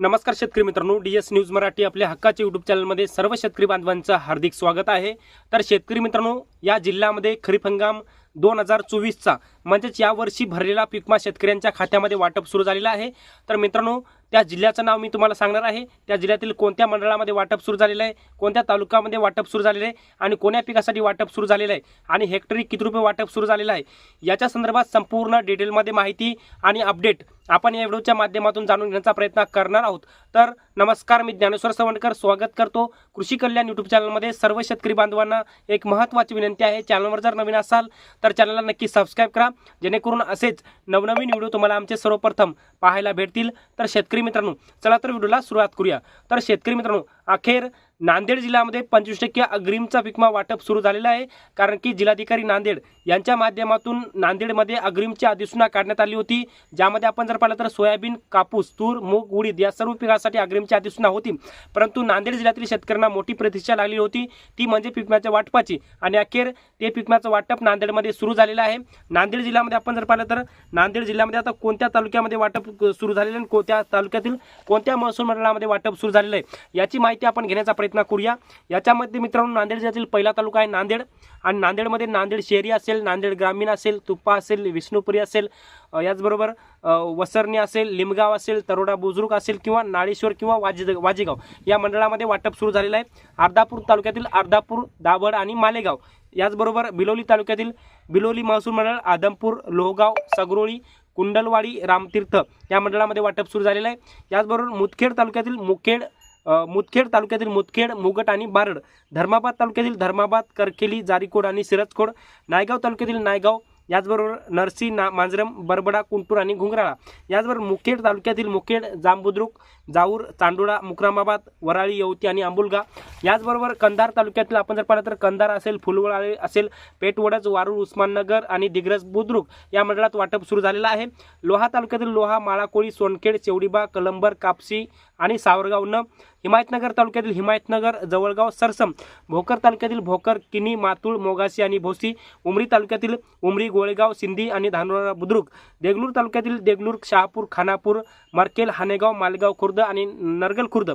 नमस्कार शेतकरी मित्रांनो डी एस न्यूज मराठी आपल्या हक्काच्या युट्यूब चॅनलमध्ये सर्व शेतकरी बांधवांचं हार्दिक स्वागत आहे. तर शेतकरी मित्रांनो या जिल्ह्यामध्ये खरीप हंगाम दोन हजार चोवीसचा म्हणजेच यावर्षी भरलेला पिकमा शेतकऱ्यांच्या खात्यामध्ये वाटप सुरू झालेला आहे. तर मित्रांनो त्या जिल्ह्याचं नाव मी तुम्हाला सांगणार आहे. त्या जिल्ह्यातील कोणत्या मंडळामध्ये वाटप सुरू झालेलं आहे? कोणत्या तालुक्यामध्ये वाटप सुरू झालेलं आहे? आणि कोण्या पिकासाठी वाटप सुरू झालेलं आहे? आणि हेक्टरी किती रुपये वाटप सुरू झालेलं आहे? याच्या संदर्भात संपूर्ण डिटेलमध्ये माहिती आणि अपडेट आपण या व्हिडिओच्या माध्यमातून जाणून घेण्याचा प्रयत्न करणार आहोत. तर नमस्कार मी ज्ञानेश्वर सवंडकर स्वागत करतो. कृषी कल्याण यूट्यूब चॅनलमध्ये सर्व शेतकरी बांधवांना एक महत्त्वाची विनंती आहे. चॅनलवर जर नवीन असाल तर चॅनलला नक्की सबस्क्राईब करा. जेणेकरून असेच नवनवीन व्हिडिओ तुम्हाला आमचे सर्वप्रथम पाहायला भेटतील. तर शेतकरी मित्रांनो चला तर व्हिडिओला सुरुवात करूया. तर शेतकरी मित्रांनो अखेर नांदेड जिल्ह्यामध्ये पंचवीस टक्के अग्रिमचा पिकमा वाटप सुरू झालेला आहे. कारण की जिल्हाधिकारी नांदेड यांच्या माध्यमातून नांदेडमध्ये अग्रिमची अधिसूचना काढण्यात आली होती. ज्यामध्ये आपण जर पाहिलं तर सोयाबीन कापूस तूर मूग उडीद या सर्व पिकासाठी अग्रिमची अधिसूचना होती. परंतु नांदेड जिल्ह्यातील शेतकऱ्यांना मोठी प्रतिष्ठा लागली होती. ती म्हणजे पिकम्याच्या वाटपाची. आणि अखेर ते पिकम्याचं वाटप नांदेडमध्ये सुरू झालेलं आहे. नांदेड जिल्ह्यामध्ये आपण जर पाहिलं तर नांदेड जिल्ह्यामध्ये आता कोणत्या तालुक्यामध्ये वाटप सुरू झालेलं आहे आणि कोणत्या तालुक्यातील कोणत्या महसूल मंडळामध्ये वाटप सुरू झालेलं आहे याची माहिती आपण घेण्याचा प्रयत्न करूया. याच्यामध्ये मित्रांनो नांदेड जिल्ह्यातील पहिला तालुका आहे नांदेड. आणि नांदेडमध्ये नांदेड शहरी असेल नांदेड ग्रामीण असेल तुप्पा असेल विष्णुपुरी असेल याचबरोबर वसरणी असेल लिमगाव असेल तरोडा बुजुर्ग असेल किंवा नाळेश्वर किंवा वाजे वाजेगाव या मंडळामध्ये वाटप सुरू झालेलं आहे. अर्धापूर तालुक्यातील अर्धापूर दाभड आणि मालेगाव. याचबरोबर बिलोली तालुक्यातील बिलोली महसूल मंडळ आदमपूर लोहगाव सगरोळी कुंडलवाडी रामतीर्थ या मंडळामध्ये वाटप सुरू झालेलं आहे. याचबरोबर मुदखेड तालुक्यातील मुखेड मुदखेड तालुक्यातील मुदखेड मुगट आणि बारड धर्माबाद तालुक्यातील धर्माबाद करखेली जारीकोड आणि सिरजखोड नायगाव तालुक्यातील नायगाव याचबरोबर नरसी ना मांजरम बरबडा कुंटूर आणि घुंगराळा. याचबरोबर मुखेड तालुक्यातील मुखेड जांबुद्रुक जाऊर चांडोळा मुक्रामाबाद वराळी यवती आणि आंबुलगा. याचबरोबर कंधार तालुक्यातील आपण जर पाहिलं तर कंधार असेल फुलवळाळे असेल पेटवडच वारूळ उस्माननगर आणि दिग्रज बुद्रुक या मंडळात वाटप सुरू झालेलं आहे. लोहा तालुक्यातील लोहा माळाकोळी सोनखेड चेवडीबा कलंबर कापसी आणि सावरगाव न. हिमायतनगर तालुक्यातील हिमायतनगर जवळगाव सरसम भोकर तालुक्यातील भोकर किनी मातूळ मोगासी आणि भोसी उमरी तालुक्यातील उमरी गोळेगाव सिंधी आणि धानोरा बुद्रुक देगलूर तालुक्यातील देगलूर शहापूर खानापूर मरकेल हानेगाव मालेगाव खुर्द खुर्द आणि नरगल खुर्द.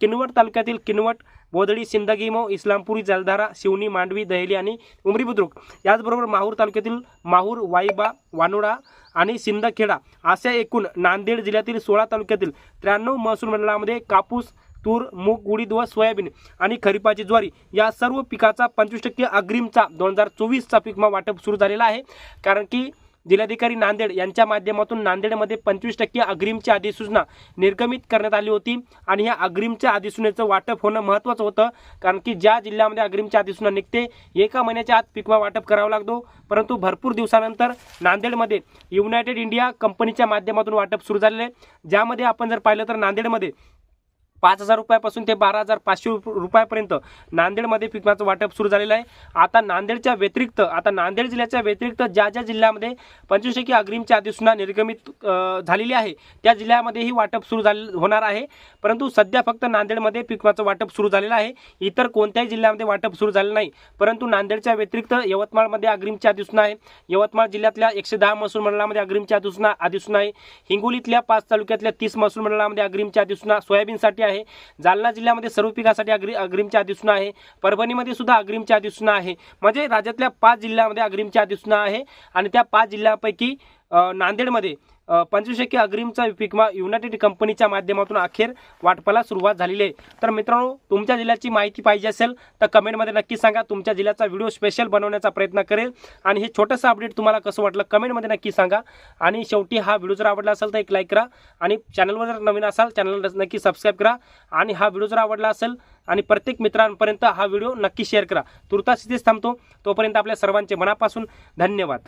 किनवट तालुक्यातील किनवट बोदडी सिंदगीमो इस्लामपुरी जलधारा शिवनी मांडवी दहेली आणि उमरी बुद्रुक. याचबरोबर माहूर तालुक्यातील माहूर वाईबा वानोडा आणि सिंदखेडा अशा एकूण नांदेड जिल्ह्यातील सोळा तालुक्यातील त्र्याण्णव महसूल मंडळामध्ये कापूस तूर मूग उडीद व सोयाबीन आणि खरीपाची ज्वारी या सर्व पिकाचा पंचवीस टक्के अग्रिमचा दोन हजार चोवीसचा पिकमा वाटप सुरू झालेला आहे. कारण की जिल्हाधिकारी नांदेड यांच्या माध्यमातून नांदेडमध्ये पंचवीस टक्के अग्रिमची अधिसूचना निर्गमित करण्यात आली होती. आणि ह्या अग्रिमच्या अधिसूचनेचं वाटप होणं महत्त्वाचं होतं कारण की ज्या जिल्ह्यामध्ये अग्रिमची अधिसूचना निघते एका महिन्याच्या आत पिकवा वाटप करावा लागतो. परंतु भरपूर दिवसानंतर नांदेडमध्ये युनायटेड इंडिया कंपनीच्या माध्यमातून वाटप सुरू झालेलं आहे. ज्यामध्ये आपण जर पाहिलं तर नांदेडमध्ये पाच हजार रुपयापासून ते बारा हजार पाचशे रुपयापर्यंत नांदेडमध्ये पिकमाचं वाटप सुरू झालेलं आहे. आता नांदेडच्या व्यतिरिक्त आता नांदेड जिल्ह्याच्या व्यतिरिक्त ज्या ज्या जिल्ह्यामध्ये पंचवीस अग्रिमची अधिसूचना निर्गमित झालेली आहे त्या जिल्ह्यामध्येही वाटप सुरू झाले होणार आहे. परंतु सध्या फक्त नांदेडमध्ये पिकमाचं वाटप सुरू झालेलं आहे. इतर कोणत्याही जिल्ह्यामध्ये वाटप सुरू झालेलं नाही. परंतु नांदेडच्या व्यतिरिक्त यवतमाळमध्ये अग्रिमची अधिसूचना आहे. यवतमाळ जिल्ह्यातल्या एकशे दहा महसूल मंडळामध्ये अग्रिमची अधिसूचना अधिसूचना आहे. हिंगोलीतल्या पाच तालुक्यातल्या तीस महसूल मंडळामध्ये अग्रिमची अधिसूचना सोयाबीनसाठी आहे. जालना जिल्ह्यामध्ये सर्व पिकासाठी अग्रि अग्रिमच्या अधिसूचना आहे. परभणीमध्ये सुद्धा अग्रिमच्या अधिसूचना आहे. म्हणजे राज्यातल्या पाच जिल्ह्यामध्ये अग्रिमच्या अधिसूचना आहे. आणि त्या पाच जिल्ह्यापैकी नांदेडमध्ये अ, पंचवीस टक्के अग्रिमचा पिकमा युनायटेड कंपनीच्या माध्यमातून अखेर वाटपाला सुरुवात झालेली आहे. तर मित्रांनो तुमच्या जिल्ह्याची माहिती पाहिजे असेल तर कमेंटमध्ये नक्की सांगा. तुमच्या जिल्ह्याचा व्हिडिओ स्पेशल बनवण्याचा प्रयत्न करेल. आणि हे छोटंसं अपडेट तुम्हाला कसं वाटलं कमेंटमध्ये नक्की सांगा. आणि शेवटी हा व्हिडिओ जर आवडला असेल तर एक लाईक करा. आणि चॅनलवर जर नवीन असाल चॅनलला नक्की सबस्क्राईब करा. आणि हा व्हिडिओ जर आवडला असेल आणि प्रत्येक मित्रांपर्यंत हा व्हिडिओ नक्की शेअर करा. तुर्तास इथेच थांबतो. तोपर्यंत आपल्या सर्वांचे मनापासून धन्यवाद.